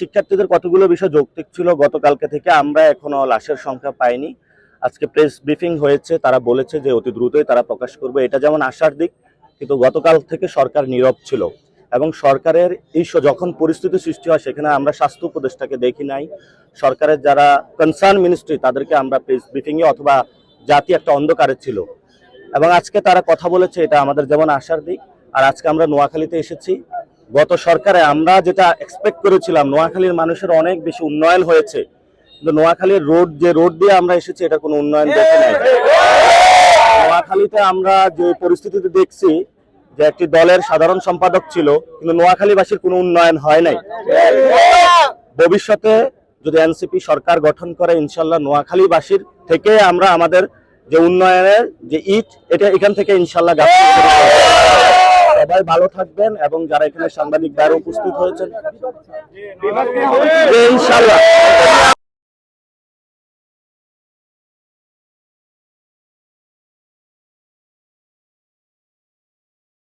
শিক্ষার্থীদের কতগুলো বিষয় যৌক্তিক ছিল গতকালকে থেকে আমরা এখনও লাশের সংখ্যা পাইনি। আজকে প্রেস ব্রিফিং হয়েছে, তারা বলেছে যে অতি দ্রুতই তারা প্রকাশ করবে। এটা যেমন আশার দিক, কিন্তু গতকাল থেকে সরকার নীরব ছিল এবং সরকারের এই যখন পরিস্থিতি সৃষ্টি হয়, সেখানে আমরা স্বাস্থ্য উপদেষ্টাকে দেখি নাই। সরকারের যারা কনসার্ন মিনিস্ট্রি তাদেরকে আমরা প্রেস ব্রিফিংয়ে অথবা জাতি একটা অন্ধকারে ছিল। এবং আজকে তারা কথা বলেছে, এটা আমাদের যেমন আশার দিক। আর আজকে আমরা নোয়াখালীতে এসেছি। গত সরকারে আমরা যেটা এক্সপেক্ট করেছিলাম, নোয়াখালীর মানুষের অনেক বেশি উন্নয়ন হয়েছে। কিন্তু নোয়াখালীর রোড, যে রোড দিয়ে আমরা এসেছি, এটা কোনো উন্নয়ন দেখে নাই। নোয়াখালীতে আমরা যে পরিস্থিতিতে দেখছি, যে একটি দলের সাধারণ সম্পাদক ছিল, কিন্তু নোয়াখালীবাসীর কোনো উন্নয়ন হয় নাই। ভবিষ্যতে যদি এনসিপি সরকার গঠন করে, ইনশাল্লাহ নোয়াখালীবাসীর থেকে আমরা আমাদের যে উন্নয়নের যে ইট, এটা এখান থেকে ইনশাল্লাহ গাছ সবাই ভালো থাকবেন এবং যারা এখানে সাংবাদিক দ্বারা উপস্থিত হয়েছেন ইনশাল্লাহ